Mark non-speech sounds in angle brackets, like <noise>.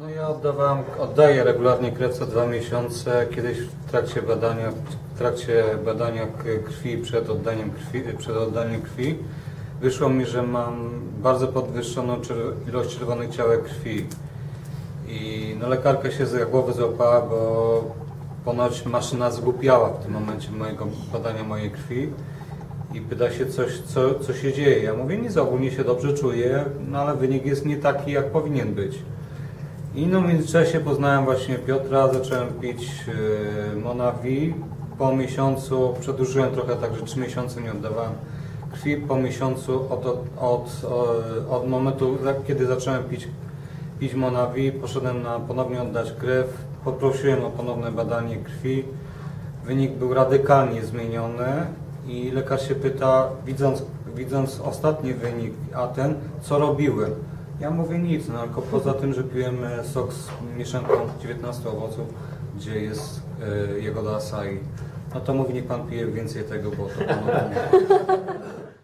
No ja oddawałem, oddaję regularnie krew co dwa miesiące. Kiedyś w trakcie badania, w trakcie badania krwi przed oddaniem krwi, przed oddaniem krwi wyszło mi, że mam bardzo podwyższoną ilość czerwonych ciałek krwi. I no lekarka się za głowę złapała, bo ponoć maszyna zgłupiała w tym momencie mojego badania mojej krwi i pyta się coś, co, co się dzieje. Ja mówię, nic, ogólnie się dobrze czuję, no ale wynik jest nie taki, jak powinien być. I no w międzyczasie poznałem właśnie Piotra, zacząłem pić yy, Monavi. Po miesiącu, przedłużyłem trochę, także trzy miesiące nie oddawałem krwi. Po miesiącu od, od, od, e, od momentu, kiedy zacząłem pić, pić Monavi, poszedłem na ponownie oddać krew. Poprosiłem o ponowne badanie krwi. Wynik był radykalnie zmieniony i lekarz się pyta, widząc, widząc ostatni wynik, a ten, co robiłem? Ja mówię nic, no tylko poza tym, że piłem e, sok z mieszanką 19 owoców, gdzie jest e, jagoda acai. No to mówi, niech pan pije więcej tego, bo to panu. <laughs>